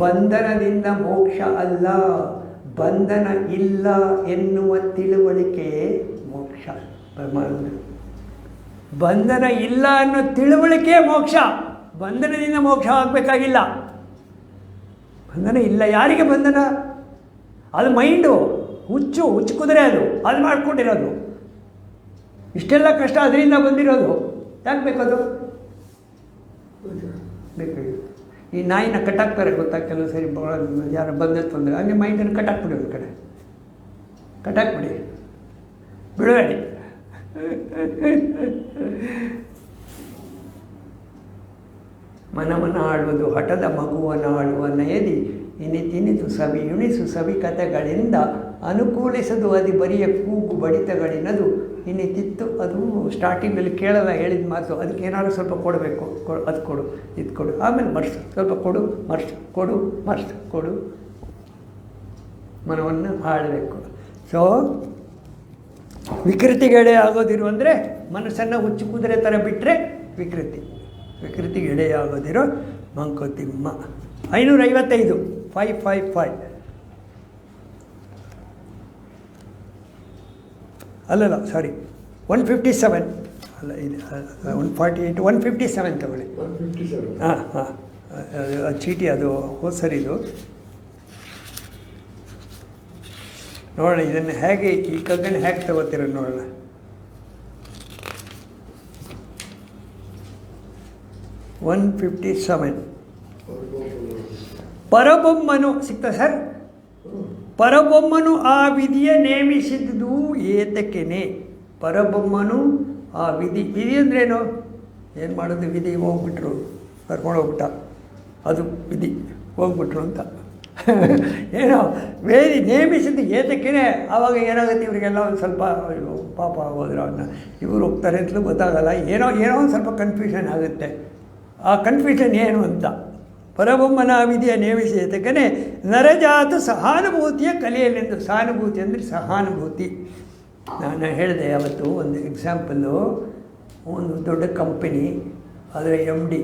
ಬಂಧನದಿಂದ ಮೋಕ್ಷ ಅಲ್ಲ, ಬಂಧನ ಇಲ್ಲ ಎನ್ನುವ ತಿಳುವಳಿಕೆ ಮೋಕ್ಷ, ಪರಮಾತ್ಮ. ಬಂಧನ ಇಲ್ಲ ಅನ್ನೋ ತಿಳುವಳಿಕೆ ಮೋಕ್ಷ, ಬಂಧನದಿಂದ ಮೋಕ್ಷ ಆಗಬೇಕಾಗಿಲ್ಲ. ಬಂಧನ ಇಲ್ಲ, ಯಾರಿಗೆ ಬಂಧನ? ಅದು ಮೈಂಡು, ಹುಚ್ಚು ಹುಚ್ಚು ಕುದುರೆ ಅದು ಅದು ಮಾಡ್ಕೊಂಡಿರೋದು. ಇಷ್ಟೆಲ್ಲ ಕಷ್ಟ ಅದರಿಂದ ಬಂದಿರೋದು, ಯಾಕೆ ಬೇಕದು? ಬೇಕಾಗಿಲ್ಲ ಈ ನಾಯಿನ ಕಟ್ಟಾಕ್ತಾರೆ ಗೊತ್ತಾ? ಕೆಲವು ಸರಿ ಯಾರು ಬಂದತ್ತು ಅಂದರೆ ಅಲ್ಲಿ ಮೈಂಡನ್ನು ಕಟ್ಟಾಕ್ಬಿಡಿ ಒಂದು ಕಡೆ. ಕಟ್ಟಾಕ್ಬಿಡಿ. ಬಿಡಬೇಡಿ. ಮನವನ್ನು ಆಳುವುದು, ಹಠದ ಮಗುವನ್ನು ಆಳುವ ನಯದಿ ಇನಿತಿನಿತು ಸವಿ, ಇಣಿಸು ಸವಿ ಕಥೆಗಳಿಂದ ಅನುಕೂಲಿಸದು, ಅದು ಬರಿಯ ಕೂಗು ಬಡಿತಗಳಿನದು ಇನ್ನಿತಿತ್ತು ಅದು ಸ್ಟಾರ್ಟಿಂಗಲ್ಲಿ ಕೇಳಲ್ಲ ಹೇಳಿದ ಮಾತು, ಅದಕ್ಕೆ ಏನಾದ್ರು ಸ್ವಲ್ಪ ಕೊಡಬೇಕು ಅದು ಕೊಡು, ಇದು ಕೊಡು, ಆಮೇಲೆ ಮರ್ಸು, ಸ್ವಲ್ಪ ಕೊಡು, ಮರ್ಸು ಕೊಡು ಮರ್ಸು, ಕೊಡು. ಮನವನ್ನು ಆಳಬೇಕು. ಸೊ ವಿಕೃತಿಗೆಡೆ ಆಗೋದಿರು ಅಂದರೆ ಮನಸ್ಸನ್ನು ಹುಚ್ಚು ಕುದುರೆ ಥರ ಬಿಟ್ಟರೆ ವಿಕೃತಿ. ವಿಕೃತಿಗೆ ಎಡೆ ಆಗೋದಿರೋ ಮಂಕೋತಿಮ್ಮ. ಐನೂರೈವತ್ತೈದು ಫೈವ್ ಫೈವ್ ಫೈವ್ ಅಲ್ಲಲ್ಲ ಸಾರಿ ಒನ್ ಫಿಫ್ಟಿ ಸೆವೆನ್ ಅಲ್ಲ ಇದು one forty eight one fifty seven ತಗೊಳ್ಳಿ. ಹಾಂ ಹಾಂ. ಅದು ಚೀಟಿ ಅದು ಹೋದ ಸರಿ ಇದು. ನೋಡೋಣ ಇದನ್ನು ಹೇಗೆ ಈ ಕಗ್ಗನ್ನು ಹೇಗೆ ತಗೋತೀರ ನೋಡೋಣ. ಒನ್ ಫಿಫ್ಟಿ ಸೆವೆನ್ ಪರಬೊಮ್ಮನು ಸಿಗ್ತಾ ಸರ್ ಪರಬೊಮ್ಮನು ಆ ವಿಧಿಯ ನೇಮಿಸಿದುದು ಏತಕ್ಕೆನೆ. ಪರಬೊಮ್ಮನು ಆ ವಿಧಿ ವಿಧಿ ಅಂದ್ರೇನು? ಏನು ಮಾಡೋದು ವಿಧಿ? ಹೋಗ್ಬಿಟ್ರು, ಕರ್ಕೊಂಡು ಹೋಗ್ಬಿಟ್ಟ. ಅದು ವಿಧಿ, ಹೋಗ್ಬಿಟ್ರು ಅಂತ. ಏನೋ ವೇದಿ ನೇಮಿಸಿದ್ದು ಏತಕ್ಕೇನೆ ಆವಾಗ ಏನಾಗುತ್ತೆ ಇವರಿಗೆಲ್ಲ ಒಂದು ಸ್ವಲ್ಪ ಪಾಪ ಹೋದ್ರು ಅವನ್ನ ಇವರು ಹೋಗ್ತಾರೆ ಅಂತಲೂ ಗೊತ್ತಾಗಲ್ಲ. ಏನೋ ಏನೋ ಒಂದು ಸ್ವಲ್ಪ ಕನ್ಫ್ಯೂಷನ್ ಆಗುತ್ತೆ. ಆ ಕನ್ಫ್ಯೂಷನ್ ಏನು ಅಂತ? ಪರಬೊಮ್ಮನ ವಿಧಿಯ ನೇಮಿಸಿ ಏತಕ್ಕನೆ ನರಜಾತ ಸಹಾನುಭೂತಿಯ ಕಲೆಯಲ್ಲೆಂದು ಸಹಾನುಭೂತಿ ಅಂದರೆ ಸಹಾನುಭೂತಿ. ನಾನು ಹೇಳಿದೆ ಅವತ್ತು ಒಂದು ಎಕ್ಸಾಂಪಲ್ಲು ಒಂದು ದೊಡ್ಡ ಕಂಪನಿ ಅದರ ಎಂ ಡಿ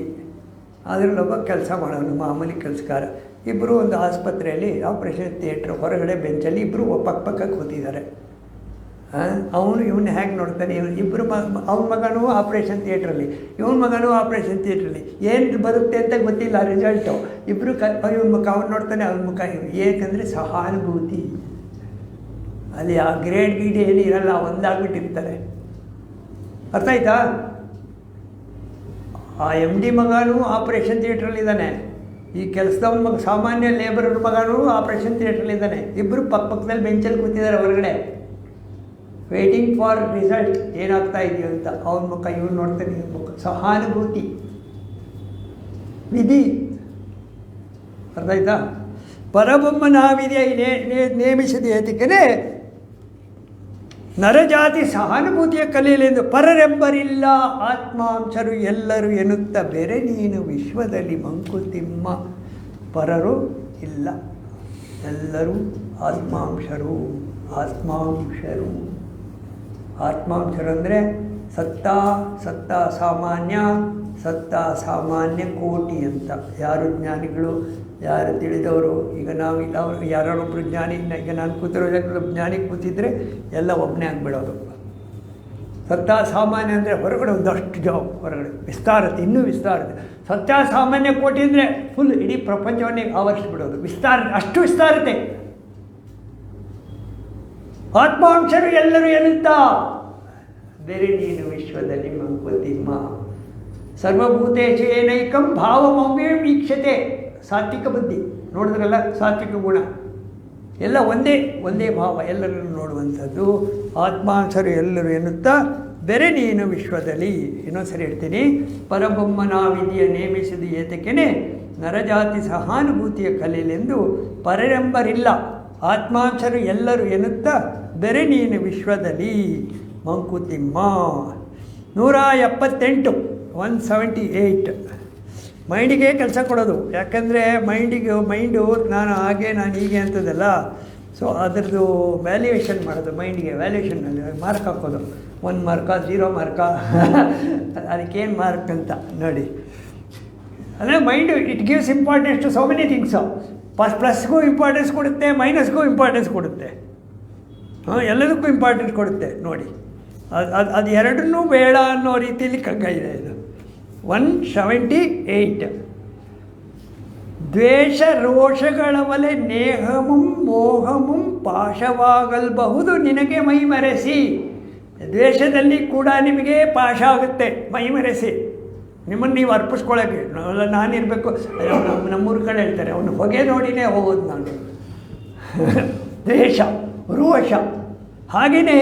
ಅದರಲ್ಲೊಬ್ಬ ಕೆಲಸ ಮಾಡೋನು, ಮಾಮೂಲಿ ಕೆಲಸಕಾರ ಇಬ್ಬರು ಒಂದು ಆಸ್ಪತ್ರೆಯಲ್ಲಿ ಆಪ್ರೇಷನ್ ಥಿಯೇಟ್ರ್ ಹೊರಗಡೆ ಬೆಂಚಲ್ಲಿ ಇಬ್ಬರು ಪಕ್ಕ ಪಕ್ಕ ಕೂತಿದ್ದಾರೆ. ಅವನು ಇವನ್ನ ಹೇಗೆ ನೋಡ್ತಾನೆ, ಇವನು ಇಬ್ಬರು ಮಗ ಅವನ ಮಗನೂ ಆಪ್ರೇಷನ್ ಥಿಯೇಟ್ರಲ್ಲಿ, ಇವನ ಮಗನೂ ಆಪ್ರೇಷನ್ ಥಿಯೇಟ್ರಲ್ಲಿ, ಏನು ಬರುತ್ತೆ ಅಂತ ಗೊತ್ತಿಲ್ಲ ರಿಸಲ್ಟು ಇಬ್ಬರು ಕ ಇವನ ಮುಖ ಅವ್ನು ನೋಡ್ತಾನೆ, ಅವನ ಮುಖ ಇವನು. ಏಕೆಂದರೆ ಸಹಾನುಭೂತಿ. ಅಲ್ಲಿ ಆ ಗ್ರೇಡ್ ಗೀಡ್ ಏನು ಇರಲ್ಲ, ಒಂದಾಗ್ಬಿಟ್ಟಿರ್ತಾರೆ. ಅರ್ಥ ಆಯ್ತಾ? ಆ ಎಂ ಡಿ ಮಗನೂ ಆಪ್ರೇಷನ್ ಥಿಯೇಟ್ರಲ್ಲಿದ್ದಾನೆ. ಈ ಕೆಲಸದವನ ಮಗ, ಸಾಮಾನ್ಯ ಲೇಬರ್ ಮಗನೂ ಆಪ್ರೇಷನ್ ಥಿಯೇಟ್ರಲ್ಲಿದ್ದಾನೆ. ಇಬ್ಬರು ಪಕ್ಕ ಪಕ್ಕದಲ್ಲಿ ಬೆಂಚಲ್ಲಿ ಕೂತಿದ್ದಾರೆ ಹೊರಗಡೆ. ವೇಟಿಂಗ್ ಫಾರ್ ರಿಸಲ್ಟ್ ಏನಾಗ್ತಾ ಇದೆಯೋ ಅಂತ ಅವನ ಮುಖ ಇವ್ರು ನೋಡ್ತಾನೆ ಇವ್ರ ಮುಖ ಸಹಾನುಭೂತಿ. ವಿಧಿ. ಅರ್ಥ ಆಯ್ತಾ? ಪರಬೊಮ್ಮನ ವಿಧಿಯ ನೇಮಿಸಿದ ಏತಕ್ಕನೆ ನರಜಾತಿ ಸಹಾನುಭೂತಿಯ ಕಲೆಯಲೆಂದು ಪರರೆಂಬರಿಲ್ಲ ಆತ್ಮಾಂಶರು ಎಲ್ಲರೂ ಎನ್ನುತ್ತ ಬೇರೆ ನೀನು ವಿಶ್ವದಲ್ಲಿ ಮಂಕುತಿಮ್ಮ. ಪರರು ಇಲ್ಲ. ಎಲ್ಲರೂ ಆತ್ಮಾಂಶರು ಆತ್ಮಾಂಶರು. ಆತ್ಮಾಂಶರು ಅಂದರೆ ಸತ್ತ ಸತ್ತ ಸಾಮಾನ್ಯ ಸತ್ತ ಸಾಮಾನ್ಯ ಕೋಟಿ ಅಂತ. ಯಾರು ಜ್ಞಾನಿಗಳು, ಯಾರು ತಿಳಿದವರು? ಈಗ ನಾವು ಇಲ್ಲ ಅವರು ಯಾರೊಬ್ಬರು ಜ್ಞಾನಿ ಈಗ ನಾನು ಕೂತಿರೋ ಜ್ಞಾನಿ ಕೂತಿದ್ರೆ ಎಲ್ಲ ಒಬ್ಬನೇ ಆಗಿಬಿಡೋದು. ಸತ್ತ ಸಾಮಾನ್ಯ ಅಂದರೆ ಹೊರಗಡೆ ಒಂದಷ್ಟು ಜಾಬ್ ಹೊರಗಡೆ. ವಿಸ್ತಾರತೆ, ಇನ್ನೂ ವಿಸ್ತಾರತೆ. ಸತ್ಯ ಸಾಮಾನ್ಯ ಕೋಟಿ ಅಂದರೆ ಫುಲ್ ಇಡೀ ಪ್ರಪಂಚವನ್ನೇ ಆವರಿಸಿಬಿಡೋದು. ವಿಸ್ತಾರ, ಅಷ್ಟು ವಿಸ್ತಾರತೆ. ಆತ್ಮಾಂಶರು ಎಲ್ಲರೂ ಎನ್ನುತ್ತ? ಬೇರೆ ನೀನು ವಿಶ್ವದಲ್ಲಿ ಮಂಕುತಿಮ್ಮ ಸರ್ವಭೂತೇಶೇನೈಕಂ ಏನೈಕಂ ಭಾವಮವ್ಯ ವೀಕ್ಷತೆ. ಸಾತ್ವಿಕ ಬುದ್ಧಿ. ನೋಡಿದ್ರಲ್ಲ, ಸಾತ್ವಿಕ ಗುಣ. ಎಲ್ಲ ಒಂದೇ ಒಂದೇ ಭಾವ. ಎಲ್ಲರನ್ನು ನೋಡುವಂಥದ್ದು. ಆತ್ಮಾಂಶರು ಎಲ್ಲರೂ ಎನ್ನುತ್ತಾ, ಬೆರೆ ನೀನು ವಿಶ್ವದಲ್ಲಿ. ಇನ್ನೊಂದ್ಸರಿ ಹೇಳ್ತೀನಿ. ಪರಬೊಮ್ಮನ ವಿಧಿಯ ನೇಮಿಸಿದ ಏತಕ್ಕೇನೆ ನರಜಾತಿ ಸಹಾನುಭೂತಿಯ ಕಲೆಯಲೆಂದು ಪರರೆಂಬರಿಲ್ಲ ಆತ್ಮಾಂಶರು ಎಲ್ಲರೂ ಎನ್ನುತ್ತಾ, ಬೆರೆ ನೀನು ವಿಶ್ವದಲ್ಲಿ ಮಂಕುತಿಮ್ಮ ನೂರ ಎಪ್ಪತ್ತೆಂಟು ಒನ್ ಸೆವೆಂಟಿ ಏಯ್ಟ್ ಮೈಂಡಿಗೆ ಕೆಲಸ ಕೊಡೋದು. ಯಾಕಂದರೆ ಮೈಂಡಿಗೆ, ಮೈಂಡು ನಾನು ಹಾಗೆ, ನಾನು ಹೀಗೆ ಅಂತದಲ್ಲ. ಸೊ ಅದರದ್ದು ವ್ಯಾಲ್ಯೂಯೇಷನ್ ಮಾಡೋದು, ಮೈಂಡಿಗೆ ವ್ಯಾಲ್ಯೂಯೇಷನ್ನಲ್ಲಿ ಮಾರ್ಕ್ ಹಾಕೋದು. ಒಂದು ಮಾರ್ಕ ಜೀರೋ ಮಾರ್ಕ ಅದಕ್ಕೇನು ಮಾರ್ಕ್ ಅಂತ ನೋಡಿ. ಅಂದರೆ mind it gives importance to so many things plus ಪ್ಲಸ್ಗೂ importance ಕೊಡುತ್ತೆ ಮೈನಸ್ಗೂ ಇಂಪಾರ್ಟೆನ್ಸ್ ಕೊಡುತ್ತೆ. ಹಾಂ, ಎಲ್ಲದಕ್ಕೂ ಇಂಪಾರ್ಟೆನ್ಸ್ ಕೊಡುತ್ತೆ, ನೋಡಿ. ಅದು ಅದು ಅದು ಎರಡನ್ನೂ ಬೇಡ ಅನ್ನೋ ರೀತಿಯಲ್ಲಿ ಕಗ್ಗ ಇದೆ ಇದು. ಒನ್ ಸೆವೆಂಟಿ ಏಯ್ಟ್ ದ್ವೇಷ ರೋಷಗಳ ಒಲೆ ನೇಹಮುಂ ಮೋಹಮುಂ ಪಾಶವಾಗಲ್ಬಹುದು ನಿನಗೆ ಮೈಮರೆಸಿ. ದ್ವೇಷದಲ್ಲಿ ಕೂಡ ನಿಮಗೆ ಪಾಶ ಆಗುತ್ತೆ ಮೈಮರೆಸಿ. ನಿಮ್ಮನ್ನು ನೀವು ಅರ್ಪಿಸ್ಕೊಳ್ಳೋಕ್ಕೆ ಅಲ್ಲ ನಾನಿರಬೇಕು ನಮ್ಮ ನಮ್ಮೂರ ಕಡೆ ಹೇಳ್ತಾರೆ ಅವನು ಹೊಗೆ ನೋಡಿನೇ ಹೋಗೋದು ನಾನು. ದ್ವೇಷ ರೋಷ ಹಾಗೆಯೇ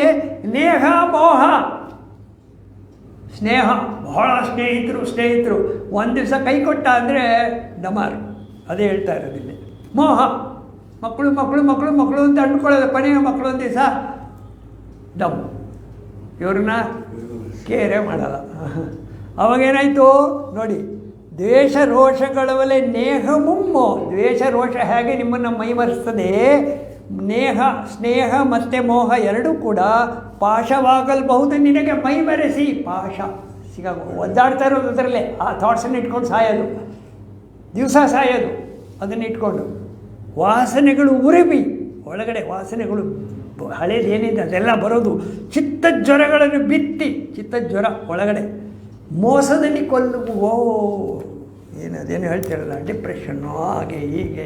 ನೇಹ ಮೋಹ. ಸ್ನೇಹ ಬಹಳ ಸ್ನೇಹಿತರು ಸ್ನೇಹಿತರು. ಒಂದು ದಿವಸ ಕೈ ಕೊಟ್ಟ ಅಂದರೆ ಡಮಾರ್ ಅದೇ ಹೇಳ್ತಾ ಇರೋದಿಲ್ಲ ಮೋಹ ಮಕ್ಕಳು ಮಕ್ಕಳು ಮಕ್ಕಳು ಮಕ್ಕಳು ಅಂತ ಅಂದ್ಕೊಳ್ಳೋದು ಕೊನೆಯ ಮಕ್ಕಳು ಒಂದು ದಿವಸ ಡಮ್ ಇವ್ರನ್ನ ಕೇರೆ ಮಾಡಲ್ಲ. ಅವಾಗೇನಾಯಿತು? ನೋಡಿ ದ್ವೇಷ ರೋಷಗಳವಲೆ ನೇಹ ಮುಮ್ಮು. ದ್ವೇಷ ರೋಷ ಹೇಗೆ ನಿಮ್ಮನ್ನು ಮೈಮರೆಸ್ತದೆ? ನೇಹ, ಸ್ನೇಹ ಮತ್ತು ಮೋಹ ಎರಡೂ ಕೂಡ ಪಾಶವಾಗಲ್ಬಹುದು ನಿನಗೆ ಮೈಮರೆಸಿ. ಪಾಶ ಸಿಗೋ ಒದ್ದಾಡ್ತಾ ಇರೋದು ಅದರಲ್ಲೇ. ಆ ಥಾಟ್ಸನ್ನು ಇಟ್ಕೊಂಡು ಸಾಯೋದು. ದಿವಸ ಸಾಯೋದು. ಅದನ್ನು ಇಟ್ಕೊಂಡು. ವಾಸನೆಗಳು ಉರಿಬಿ. ಒಳಗಡೆ ವಾಸನೆಗಳು ಹಳೇದು ಏನಿದೆ ಅದೆಲ್ಲ ಬರೋದು. ಚಿತ್ತ ಜ್ವರಗಳನ್ನು ಬಿತ್ತಿ. ಚಿತ್ತ ಜ್ವರ ಒಳಗಡೆ. ಮೋಸದಲ್ಲಿ ಕೊಲ್ಲು ಓ ಏನು, ಅದೇನು ಹೇಳ್ತಿರಲ್ಲ ಡಿಪ್ರೆಷನ್ನು ಹಾಗೆ ಹೀಗೆ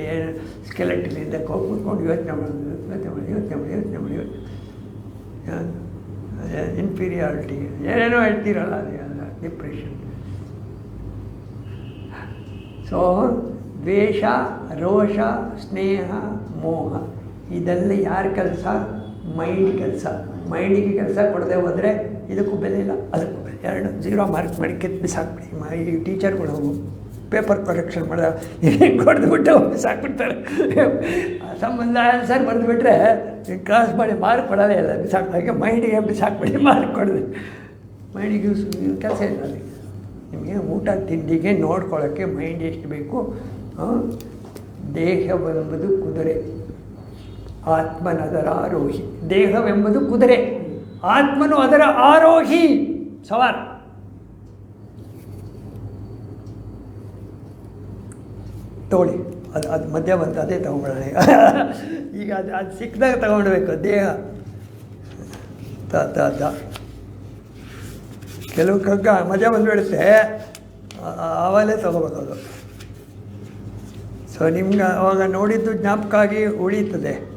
ಸ್ಕೆಲೆಟಿನಿಂದ ಕೂತ್ಕೊಂಡು ಯೋಚನೆ ಮಾಡೋದು, ಯೋಚನೆ ಮಾಡಿ ಯೋಚನೆ ಮಾಡಿ ಯೋಚನೆ ಮಾಡಿ, ಯೋಚನೆ ಇನ್ಫೀರಿಯಾರಿಟಿ ಏನೇನೋ ಹೇಳ್ತೀರಲ್ಲ ಅದೇ ಡಿಪ್ರೆಷನ್ ಸೊ ದ್ವೇಷ, ರೋಷ, ಸ್ನೇಹ, ಮೋಹ, ಇದೆಲ್ಲ ಯಾರ ಕೆಲಸ? ಮೈಂಡ್ ಕೆಲಸ, ಮೈಂಡಿಗೆ ಕೆಲಸ ಕೊಡದೆ ಹೋದರೆ ಇದಕ್ಕೂ ಬೆಲೆ ಇಲ್ಲ, ಅದಕ್ಕೂ ಬೆಲೆ ಎರಡು ಜೀರೋ ಮಾರ್ಕ್ ಮಾಡಿ ಕಿತ್ತು ಬಿಸಾಕ್ಬಿಡಿ ಮೈ ಟೀಚರ್ಗಳು ಪೇಪರ್ ಕರೆಕ್ಷನ್ ಮಾಡಿದ ಕೊಡ್ದುಬಿಟ್ಟು ಬಿಸಾಕ್ಬಿಡ್ತಾರೆ ಸಂಬಂಧ ಆನ್ಸರ್ ಬರೆದುಬಿಟ್ರೆ ಕ್ಲಾಸ್ ಮಾಡಿ ಮಾರ್ಕ್ ಕೊಡೋದೇ ಇಲ್ಲ ಬಿಸಾಕ್ಬಿಡೋಕೆ ಮೈಂಡಿಗೆ ಬಿಸಾಕ್ಬಿಡಿ ಮಾರ್ಕ್ ಕೊಡೋದು. ಮೈಂಡಿಗೆ ಯೂಸ್ ಕೆಲಸ ಇಲ್ಲ ಅಲ್ಲಿ. ನಿಮಗೆ ಊಟ, ತಿಂಡಿಗೆ ನೋಡ್ಕೊಳ್ಳೋಕ್ಕೆ ಮೈಂಡ್ ಎಷ್ಟು ಬೇಕು ದೇಹವೆಂಬುದು ಕುದುರೆ. ಆತ್ಮನದರ ಆರೋಹಿ. ದೇಹವೆಂಬುದು ಕುದುರೆ. ಆತ್ಮನು ಅದರ ಆರೋಹಿ. ಸವಾರ್ ತಗೊಳ್ಳಿ. ಅದು ಅದು ಮಧ್ಯ ಬಂತು, ಅದೇ ತಗೊಂಡ್ಬಿಡೋಣ ಈಗ ಅದು ಅದು ಸಿಕ್ಕಿದಾಗ ತಗೊಂಡ್ಬೇಕು. ದೇಹ. ತ ಕೆಲವು ಕಗ್ಗ ಮಜಾ ಬಂದುಬಿಡುತ್ತೆ ಆವಾಗಲೇ ತಗೋಬೇಕು ಅದು. ಸೊ ನಿಮ್ಗೆ ಅವಾಗ ನೋಡಿದ್ದು ಜ್ಞಾಪಕ ಆಗಿ ಉಳೀತದೆ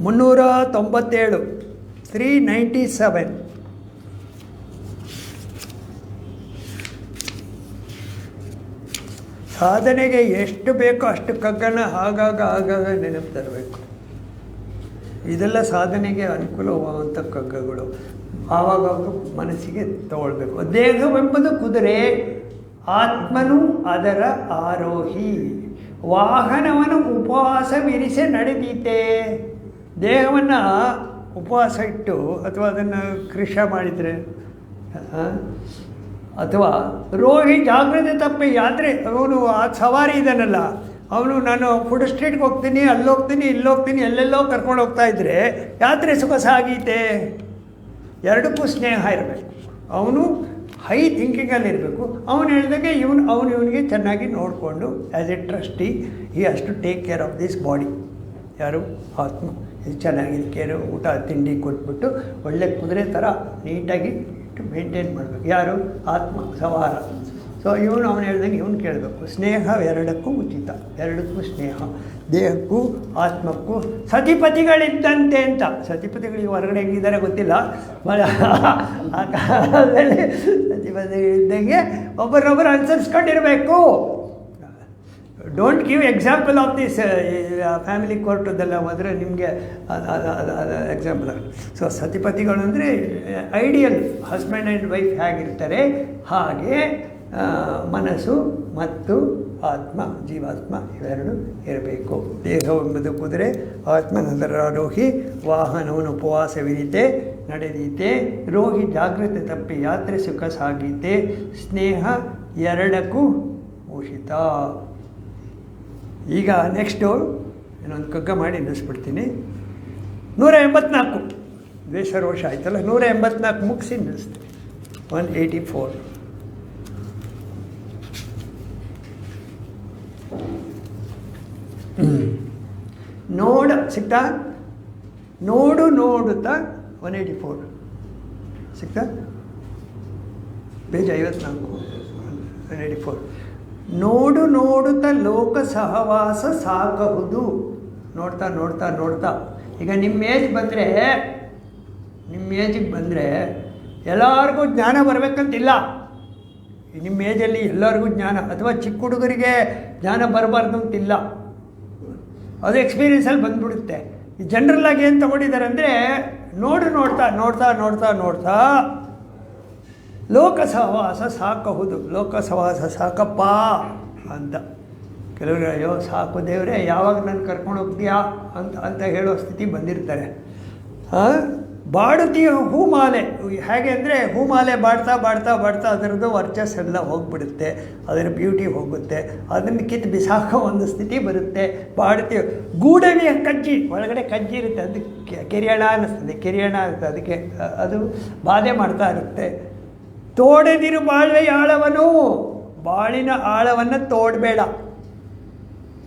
ಮುನ್ನೂರ ತೊಂಬತ್ತೇಳು ತ್ರೀ ನೈಂಟಿ ಸೆವೆನ್ ಸಾಧನೆಗೆ ಎಷ್ಟು ಬೇಕೋ ಅಷ್ಟು ಕಗ್ಗನ ಆಗಾಗ ಆಗಾಗ ನೆನಪು ತರಬೇಕು. ಇದೆಲ್ಲ ಸಾಧನೆಗೆ ಅನುಕೂಲವಾಗುವಂಥ ಕಗ್ಗಗಳು. ಆವಾಗ ಮನಸ್ಸಿಗೆ ತಗೊಳ್ಬೇಕು. ದೇಹವೆಂಬುದು ಕುದುರೆ, ಆತ್ಮನು ಅದರ ಆರೋಹಿ. ವಾಹನವನ್ನು ಉಪವಾಸವಿರಿಸಿ ನಡೆದೀತೆ. ದೇಹವನ್ನು ಉಪವಾಸ ಇಟ್ಟು ಅಥವಾ ಅದನ್ನು ಕೃಷ ಮಾಡಿದರೆ ಅಥವಾ ರೋಹಿ ಜಾಗ್ರತೆ ತಪ್ಪಿ ಯಾತ್ರೆ ಅವನು ಆ ಸವಾರಿ ಇದನ್ನಲ್ಲ. ಅವನು ನಾನು ಫುಡ್ ಸ್ಟ್ರೀಟ್ಗೆ ಹೋಗ್ತೀನಿ, ಅಲ್ಲಿ ಹೋಗ್ತೀನಿ, ಇಲ್ಲಿ ಹೋಗ್ತೀನಿ, ಎಲ್ಲೆಲ್ಲೋ ಕರ್ಕೊಂಡು ಹೋಗ್ತಾ ಇದ್ದರೆ ಯಾತ್ರೆ ಸುಖ ಸಾಗೀತೆ. ಎರಡಕ್ಕೂ ಸ್ನೇಹ ಇರಬೇಕು. ಅವನು ಹೈ ಥಿಂಕಿಂಗಲ್ಲಿ ಇರಬೇಕು. ಅವನು ಹೇಳಿದಾಗೆ ಇವನು, ಅವನು ಇವನಿಗೆ ಚೆನ್ನಾಗಿ ನೋಡಿಕೊಂಡು ಆ್ಯಸ್ ಎ ಟ್ರಸ್ಟಿ ಈ ಅಷ್ಟು take care of this body ಯಾರು? ಆತ್ಮ. ಇದು ಚೆನ್ನಾಗಿ ಕೇರು ಊಟ, ತಿಂಡಿ ಕೊಟ್ಬಿಟ್ಟು ಒಳ್ಳೆ ಕುದುರೆ ಥರ ನೀಟಾಗಿ ಮೇಂಟೈನ್ ಮಾಡಬೇಕು. ಯಾರು? ಆತ್ಮ ಸವಾರ ಸೊ ಇವನು ಅವನು ಹೇಳ್ದಂಗೆ ಇವನು ಕೇಳಬೇಕು. ಸ್ನೇಹ ಎರಡಕ್ಕೂ ಉಚಿತ. ಎರಡಕ್ಕೂ ಸ್ನೇಹ. ದೇಹಕ್ಕೂ, ಆತ್ಮಕ್ಕೂ ಸತಿಪತಿಗಳಿದ್ದಂತೆ ಅಂತ. ಸತಿಪತಿಗಳು ಹೊರಗಡೆ ಹೆಂಗಿದ್ದಾರೆ ಗೊತ್ತಿಲ್ಲ. ಆ ಕಾಲದಲ್ಲಿ ಸತಿಪತಿಗಳಿದ್ದಂಗೆ ಒಬ್ಬರೊಬ್ಬರು ಅನುಸರಿಸ್ಕೊಂಡಿರಬೇಕು. Don't give example of this family ಕೋರ್ಟದ್ದೆಲ್ಲ ಹೋದರೆ ನಿಮಗೆ ಎಕ್ಸಾಂಪಲ್ ಸೊ ಸತಿಪತಿಗಳು ಅಂದರೆ ಐಡಿಯಲ್ ಹಸ್ಬೆಂಡ್ ಆ್ಯಂಡ್ ವೈಫ್ ಹೇಗಿರ್ತಾರೆ? ಹಾಗೆ ಮನಸ್ಸು ಮತ್ತು ಆತ್ಮ, ಜೀವಾತ್ಮ ಇವೆರಡು ಇರಬೇಕು. ದೇಹವೆಂಬುದು ಕುದುರೆ ಆತ್ಮನಂದರ ರೋಹಿ ವಾಹನವನ್ನು ಉಪವಾಸವಿರಿತೆ, ನಡೆದೀತೆ ರೋಗಿ ಜಾಗ್ರತೆ ತಪ್ಪಿ ಯಾತ್ರೆ ಸುಖ ಸಾಗೀತೆ, ಸ್ನೇಹ ಎರಡಕ್ಕೂ ಉಷಿತ ಈಗ ನೆಕ್ಸ್ಟು ಇನ್ನೊಂದು ಕಗ್ಗ ಮಾಡಿ ನಿಲ್ಲಿಸ್ಬಿಡ್ತೀನಿ. ನೂರ ಎಂಬತ್ನಾಲ್ಕು. ದ್ವೇಷ ರೋಷ ಆಯ್ತಲ್ಲ? ನೂರ ಎಂಬತ್ನಾಲ್ಕು ಮುಗಿಸಿ ನಿಲ್ಲಿಸ್ತೀನಿ. ಒನ್ ಏಯ್ಟಿ ಫೋರ್ ನೋಡ, ಸಿಕ್ತಾ? ನೋಡು, ನೋಡುತ್ತಾ? ಒನ್ ಏಯ್ಟಿ ಫೋರ್ ಸಿಕ್ತಾ? ಪೇಜ್ ಐವತ್ನಾಲ್ಕು. ಒನ್ ಏಯ್ಟಿ ಫೋರ್ ನೋಡು ನೋಡುತ್ತ ಲೋಕ ಸಹವಾಸ ಸಾಕಬಹುದು ನೋಡ್ತಾ ನೋಡ್ತಾ ನೋಡ್ತಾ. ಈಗ ನಿಮ್ಮ ಏಜ್ ಬಂದರೆ ನಿಮ್ಮ ಏಜಿಗೆ ಬಂದರೆ ಎಲ್ಲರಿಗೂ ಜ್ಞಾನ ಬರಬೇಕಂತಿಲ್ಲ. ನಿಮ್ಮ ಏಜಲ್ಲಿ ಎಲ್ಲರಿಗೂ ಜ್ಞಾನ, ಅಥವಾ ಚಿಕ್ಕ ಹುಡುಗರಿಗೆ ಜ್ಞಾನ ಬರಬಾರ್ದು ಅಂತಿಲ್ಲ ಅದು ಎಕ್ಸ್ಪೀರಿಯನ್ಸಲ್ಲಿ ಬಂದ್ಬಿಡುತ್ತೆ. ಜನರಲ್ಲಾಗಿ ಏನು ತಗೊಂಡಿದ್ದಾರೆ ಅಂದರೆ ನೋಡು, ನೋಡ್ತಾ ನೋಡ್ತಾ ನೋಡ್ತಾ ನೋಡ್ತಾ ಲೋಕ ಸಹವಾಸ ಸಾಕಬಹುದು ಲೋಕ ಸಹವಾಸ ಸಾಕಪ್ಪ ಅಂತ. ಕೆಲವರು ಅಯ್ಯೋ, ಸಾಕು ದೇವರೇ, ಯಾವಾಗ ನಾನು ಕರ್ಕೊಂಡು ಹೋಗ್ತೀಯಾ ಅಂತ ಅಂತ ಹೇಳೋ ಸ್ಥಿತಿ ಬಂದಿರ್ತಾರೆ. ಬಾಡುತ್ತೀಯ ಹೂಮಾಲೆ. ಹೇಗೆ ಅಂದರೆ ಹೂಮಾಲೆ ಬಾಡ್ತಾ ಬಾಡ್ತಾ ಬಾಡ್ತಾ ಅದರದ್ದು ವರ್ಚಸ್ಸೆಲ್ಲ ಹೋಗ್ಬಿಡುತ್ತೆ. ಅದರ ಬ್ಯೂಟಿ ಹೋಗುತ್ತೆ. ಅದನ್ನು ಕಿತ್ತು ಬಿಸಾಕೋ ಒಂದು ಸ್ಥಿತಿ ಬರುತ್ತೆ. ಬಾಡುತ್ತೀಯ ಗೂಡವಿಯ ಕಜ್ಜಿ. ಒಳಗಡೆ ಕಜ್ಜಿ ಇರುತ್ತೆ. ಅದು ಕಿರಿಯಣ ಕೆರಿಯಣ ಅನ್ನಿಸ್ತದೆ. ಕೆರಿಯಣ ಅಂತ ಅದಕ್ಕೆ, ಅದು ಬಾಧೆ ಮಾಡ್ತಾ ಇರುತ್ತೆ. ತೋಡೆದಿರು ಬಾಳ್ವೆ ಆಳವನು. ಬಾಳಿನ ಆಳವನ್ನು ತೋಡಬೇಡ.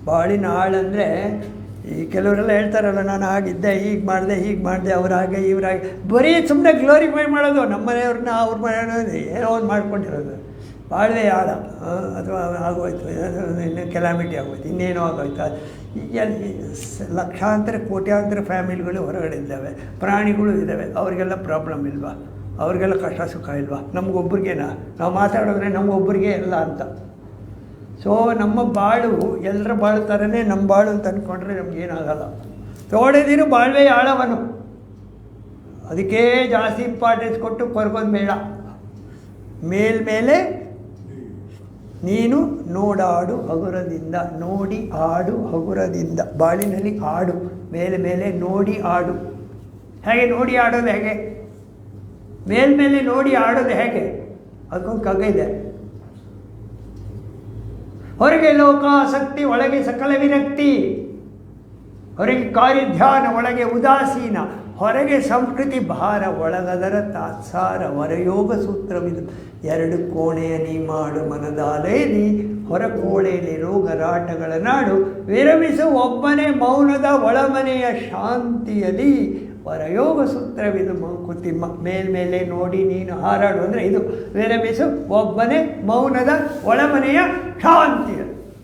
ಬಾಳಿನ ಆಳಂದರೆ ಈ ಕೆಲವರೆಲ್ಲ ಹೇಳ್ತಾರಲ್ಲ, ನಾನು ಆಗಿದ್ದೆ ಹೀಗೆ ಮಾಡಿದೆ ಹೀಗೆ ಮಾಡಿದೆ, ಅವರಾಗೆ, ಇವ್ರಾಗೆ. ಬರೀ ಸುಮ್ಮನೆ ಗ್ಲೋರಿಫೈ ಮಾಡೋದು, ನಮ್ಮ ಮನೆಯವ್ರನ್ನ, ಅವ್ರ ಮನೆಯವ್ರನ್ನ ಏನೋ ಒಂದು ಮಾಡ್ಕೊಂಡಿರೋದು. ಬಾಳ್ವೆ ಆಳ ಅಥವಾ ಆಗೋಯ್ತು, ಇನ್ನು ಕೆಲಾಮಿಟಿ ಆಗೋಯ್ತು, ಇನ್ನೇನೋ ಆಗೋಯ್ತು. ಸ- ಲಕ್ಷಾಂತರ, ಕೋಟ್ಯಾಂತರ ಫ್ಯಾಮಿಲಿಗಳು ಹೊರಗಡೆ ಇದ್ದಾವೆ, ಪ್ರಾಣಿಗಳು ಇದ್ದಾವೆ, ಅವರಿಗೆಲ್ಲ ಪ್ರಾಬ್ಲಮ್ ಇಲ್ವಾ? ಅವ್ರಿಗೆಲ್ಲ ಕಷ್ಟ, ಸುಖ ಇಲ್ವಾ? ನಮಗೊಬ್ರಿಗೇನಾ? ನಾವು ಮಾತಾಡಿದ್ರೆ ನಮಗೊಬ್ರಿಗೆ ಇಲ್ಲ ಅಂತ. ಸೊ ನಮ್ಮ ಬಾಳು ಎಲ್ಲರ ಬಾಳು ಥರನೇ ನಮ್ಮ ಬಾಳು ಅಂತ ಅಂದ್ಕೊಂಡ್ರೆ ನಮಗೇನಾಗಲ್ಲ ತೋಡೆದಿರು ಬಾಳ್ವೆ ಆಳವನು. ಅದಕ್ಕೆ ಜಾಸ್ತಿ ಇಂಪಾರ್ಟೆನ್ಸ್ ಕೊಟ್ಟು ಕೊರಗೋದು ಬೇಡ ಮೇಲ್ಮೇಲೆ ನೀನು ನೋಡಾಡು ಹಗುರದಿಂದ, ನೋಡಿ ಆಡು ಹಗುರದಿಂದ. ಬಾಳಿನಲ್ಲಿ ಆಡು, ಮೇಲೆ ಮೇಲೆ ನೋಡಿ ಆಡು. ಹೇಗೆ ನೋಡಿ ಆಡೋದು ಹೇಗೆ? ಮೇಲ್ಮೇಲೆ ನೋಡಿ ಆಡೋದು ಹೇಗೆ? ಅದಕ್ಕೊಂದು ಕಗ್ಗ ಇದೆ. ಹೊರಗೆ ಲೋಕಾಸಕ್ತಿ, ಒಳಗೆ ಸಕಲ ವಿರಕ್ತಿ. ಹೊರಗೆ ಕಾರ್ಯಧ್ಯಾನ, ಒಳಗೆ ಉದಾಸೀನ. ಹೊರಗೆ ಸಂಸ್ಕೃತಿ, ಭಾರ, ಒಳಗದರ ತಾತ್ಸಾರ. ಹೊರಯೋಗ ಸೂತ್ರವಿದು. ಎರಡು ಕೋಣೆಯ ನೀ ಮಾಡು ಮನದಾಲೇ ನೀ. ಹೊರ ಕೋಣೆಯಲ್ಲಿ ರೋಗರಾಟಗಳ ನಾಡು. ವಿರಮಿಸು ಒಬ್ಬನೇ ಮೌನದ ಒಳಮನೆಯ ಶಾಂತಿಯಲ್ಲಿ ಹೊರಯೋಗ ಸೂತ್ರವಿದು ಮಂಕುತಿಮ್ಮ ಮೇಲ್ಮೇಲೆ ನೋಡಿ ನೀನು ಹಾರಾಡು ಅಂದರೆ ಇದು ವಿರಮಿಸು ಒಬ್ಬನೇ ಮೌನದ ಒಳಮನೆಯ ಶಾಂತಿ.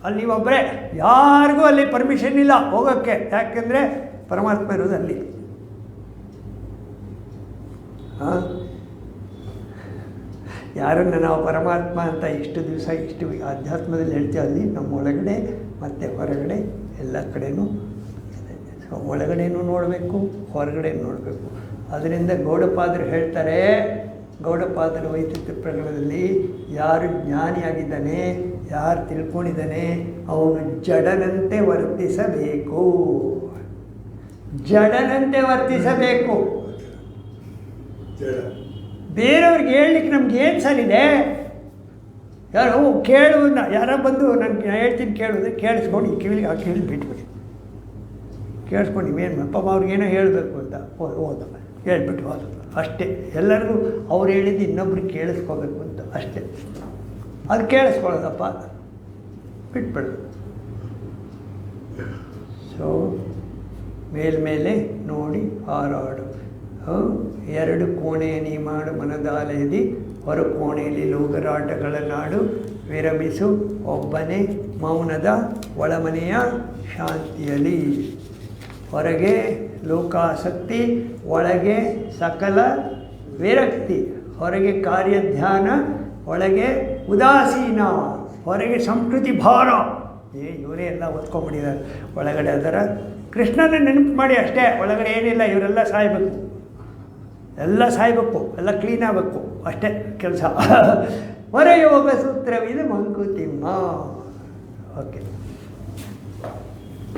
ಅಲ್ಲಿ ಒಬ್ಬರೇ ಯಾರಿಗೂ ಅಲ್ಲಿ ಪರ್ಮಿಷನ್ ಇಲ್ಲ ಹೋಗೋಕ್ಕೆ. ಯಾಕೆಂದರೆ ಪರಮಾತ್ಮ ಇರೋದು ಅಲ್ಲಿ ಹಾಂ? ಯಾರನ್ನು ನಾವು ಪರಮಾತ್ಮ ಅಂತ ಇಷ್ಟು ದಿವಸ ಇಷ್ಟು ಆಧ್ಯಾತ್ಮದಲ್ಲಿ ಹೇಳ್ತೀವಿ ಅಲ್ಲಿ, ನಮ್ಮ ಒಳಗಡೆ ಮತ್ತು ಹೊರಗಡೆ ಎಲ್ಲ. ಸೊ ಒಳಗಡೆನೂ ನೋಡಬೇಕು ಹೊರಗಡೆ ನೋಡಬೇಕು. ಅದರಿಂದ ಗೌಡಪಾದರು ಹೇಳ್ತಾರೆ, ಗೌಡಪಾದರ ವೈಚಿತ್ರ ಪ್ರಕರಣದಲ್ಲಿ ಯಾರು ಜ್ಞಾನಿಯಾಗಿದ್ದಾನೆ, ಯಾರು ತಿಳ್ಕೊಂಡಿದ್ದಾನೆ, ಅವನು ಜಡನಂತೆ ವರ್ತಿಸಬೇಕು. ಜಡನಂತೆ ವರ್ತಿಸಬೇಕು. ಬೇರೆಯವ್ರಿಗೆ ಹೇಳಲಿಕ್ಕೆ ನಮ್ಗೆ ಏನು ಸರಿದೆ ಯಾರೋ ಕೇಳು ನ- ಯಾರೋ ಬಂದು ನಾನು ಹೇಳ್ತೀನಿ ಕೇಳಿದ್ರೆ ಕೇಳಿಸ್ಕೊಂಡು ಈ ಕಿವಿಗೆ ಆ ಕಿವಿಲಿ ಬಿಟ್ಬಿಡಿ. ಕೇಳಿಸ್ಕೊಂಡು ನೀವೇನು ಪಾಪ ಅವ್ರಿಗೇನೋ ಹೇಳಬೇಕು ಅಂತ ಹೋದ ಹೇಳ್ಬಿಟ್ಟು ಹೋದ ಅಷ್ಟೇ. ಎಲ್ಲರಿಗೂ ಅವ್ರು ಹೇಳಿದ್ದು ಇನ್ನೊಬ್ರಿಗೆ ಕೇಳಿಸ್ಕೋಬೇಕು ಅಂತ ಅಷ್ಟೇ. ಅದು ಕೇಳಿಸ್ಕೊಳ್ಳೋದಪ್ಪ. ಬಿಟ್ಬಿಡು. ಸೊ ಮೇಲ್ಮೇಲೆ ನೋಡಿ ಹಾರಾಡು? ಎರಡು ಕೋಣೆಯ ನೀ ಮಾಡು ಮನದಾಲಯದಿ. ಹೊರ ಕೋಣೆಯಲ್ಲಿ ಲೋಕರಾಟಗಳ ನಾಡು ವಿರಮಿಸು ಒಬ್ಬನೇ ಮೌನದ ಒಳಮನೆಯ ಶಾಂತಿಯಲ್ಲಿ. ಹೊರಗೆ ಲೋಕಾಸಕ್ತಿ, ಒಳಗೆ ಸಕಲ ವಿರಕ್ತಿ. ಹೊರಗೆ ಕಾರ್ಯಧ್ಯಾನ, ಒಳಗೆ ಉದಾಸೀನ. ಹೊರಗೆ ಸಂಸ್ಕೃತಿ ಭಾರ. ಏ, ಇವರೇ ಎಲ್ಲ ಓದ್ಕೊಂಡ್ಬಿಟ್ಟಿದ್ದಾರೆ ಒಳಗಡೆ ಅದರ ಕೃಷ್ಣನ ನೆನಪು ಮಾಡಿ ಅಷ್ಟೇ. ಒಳಗಡೆ ಏನಿಲ್ಲ, ಇವರೆಲ್ಲ ಸಾಯ್ಬೇಕು. ಎಲ್ಲ ಸಾಯ್ಬೇಕು, ಎಲ್ಲ ಕ್ಲೀನ್ ಆಗಬೇಕು. ಅಷ್ಟೇ ಕೆಲಸ. ಹೊರಯೋಗ ಸೂತ್ರವಿದೆ ಮಂಕುತಿಮ್ಮ. ಓಕೆ